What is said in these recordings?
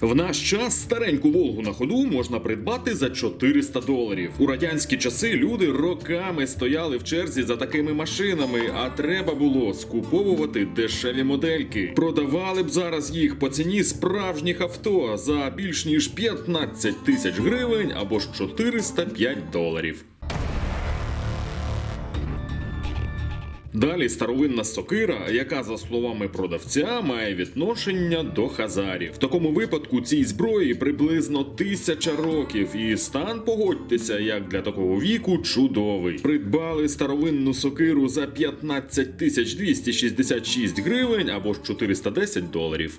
В наш час стареньку Волгу на ходу можна придбати за 400 доларів. У радянські часи люди роками стояли в черзі за такими машинами, а треба було скуповувати дешеві модельки. Продавали б зараз їх по ціні справжніх авто за більш ніж 15 тисяч гривень або ж 405 доларів. Далі старовинна сокира, яка, за словами продавця, має відношення до хазарів. В такому випадку цій зброї приблизно тисяча років, і стан, погодьтеся, як для такого віку, чудовий. Придбали старовинну сокиру за 15 тисяч 266 гривень або ж 410 доларів.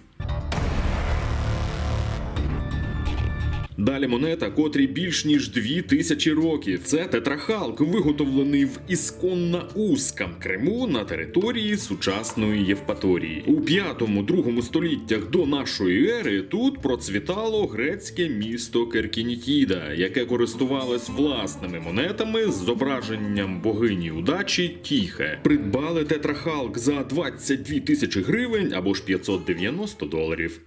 Далі монета, котрій більш ніж дві тисячі років. Це тетрахалк, виготовлений в ісконно-узкам Криму на території сучасної Євпаторії. У 5-2 століттях до нашої ери тут процвітало грецьке місто Керкінітіда, яке користувалось власними монетами з зображенням богині удачі Тіхе. Придбали тетрахалк за 22 тисячі гривень або ж 590 доларів.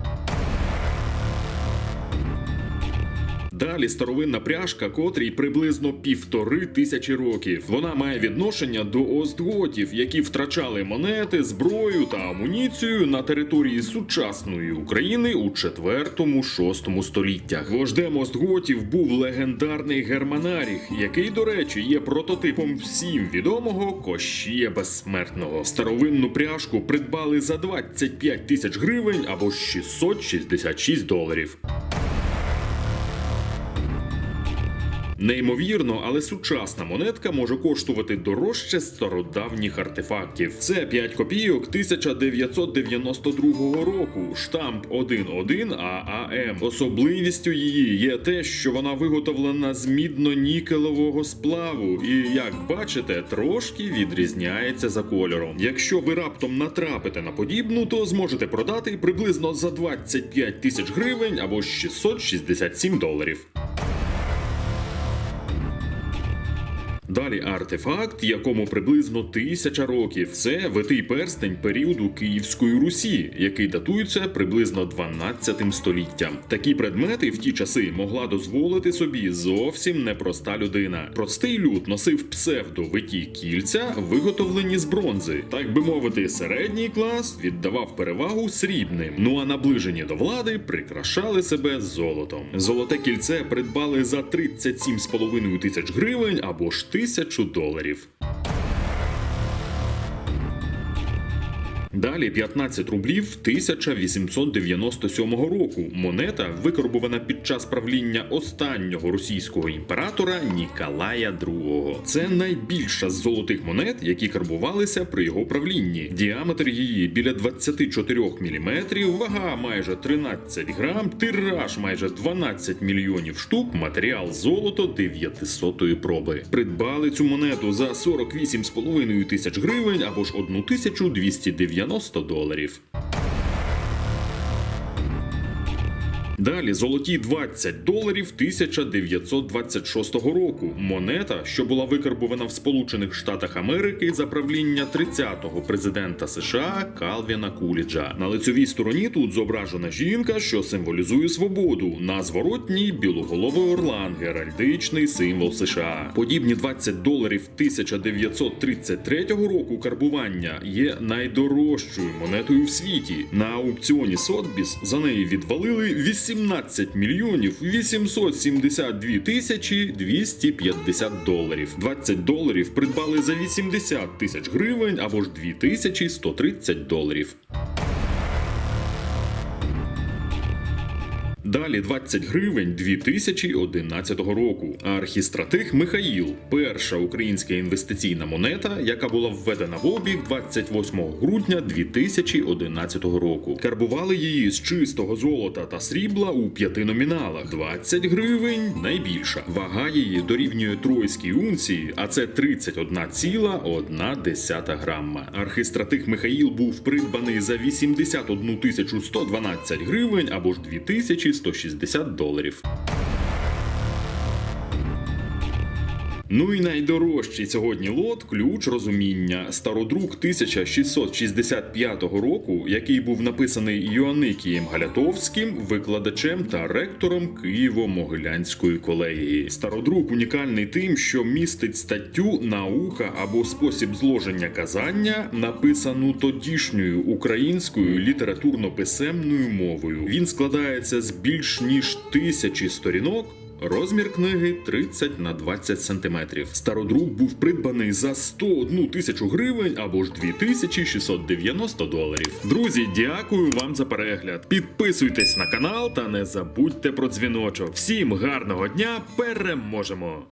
Далі старовинна пряжка, котрій приблизно півтори тисячі років. Вона має відношення до остготів, які втрачали монети, зброю та амуніцію на території сучасної України у 4-6 століттях. Вождем остготів був легендарний Германаріх, який, до речі, є прототипом всім відомого Кощія Безсмертного. Старовинну пряжку придбали за 25 тисяч гривень або 666 доларів. Неймовірно, але сучасна монетка може коштувати дорожче стародавніх артефактів. Це 5 копійок 1992 року, штамп 11 ААМ. Особливістю її є те, що вона виготовлена з мідно-нікелевого сплаву, і як бачите, трошки відрізняється за кольором. Якщо ви раптом натрапите на подібну, то зможете продати приблизно за 25 тисяч гривень або 667 доларів. Далі артефакт, якому приблизно тисяча років. Це витий перстень періоду Київської Русі, який датується приблизно 12 століттям. Такі предмети в ті часи могла дозволити собі зовсім непроста людина. Простий люд носив псевдовиті кільця, виготовлені з бронзи. Так би мовити, середній клас віддавав перевагу срібним. Ну а наближені до влади прикрашали себе золотом. Золоте кільце придбали за 37,5 тисяч гривень або ж тисячу доларів. Далі 15 рублів 1897 року. Монета викорбована під час правління останнього російського імператора Ніколая II. Це найбільша з золотих монет, які карбувалися при його правлінні. Діаметр її біля 24 мм, вага майже 13 грам, тираж майже 12 мільйонів штук, матеріал золото 900 проби. Придбали цю монету за 48,5 тисяч гривень або ж 1290 90 доларів. Далі золоті 20 доларів 1926 року. Монета, що була викарбована в Сполучених Штатах Америки за правління 30-го президента США Калвіна Куліджа. На лицьовій стороні тут зображена жінка, що символізує свободу. На зворотній білоголовий орлан, геральдичний символ США. Подібні 20 доларів 1933 року карбування є найдорожчою монетою в світі. На аукціоні Сотбіс за неї відвалили 18 мільйонів 872 тисячі 250 доларів. 20 доларів придбали за 80 тисяч гривень або ж 2130 доларів. Далі 20 гривень 2011 року. Архістратих Михаїл перша українська інвестиційна монета, яка була введена в обіг 28 грудня 2011 року. Карбували її з чистого золота та срібла у п'яти номіналах. 20 гривень найбільша. Вага її дорівнює тройській унції, а це 31,1 грамма. Архістратих Михаїл був придбаний за 81 112 гривень або ж 2100 160 доларів. Ну і найдорожчий сьогодні лот ключ розуміння стародрук 1665 року, який був написаний Йоанникієм Галятовським, викладачем та ректором Києво-Могилянської колегії. Стародрук унікальний тим, що містить статтю наука або спосіб зложення казання, написану тодішньою українською літературно-писемною мовою. Він складається з більш ніж тисячі сторінок. Розмір книги 30 на 20 сантиметрів. Стародрук був придбаний за 101 тисячу гривень або ж 2690 доларів. Друзі, дякую вам за перегляд. Підписуйтесь на канал та не забудьте про дзвіночок. Всім гарного дня! Переможемо!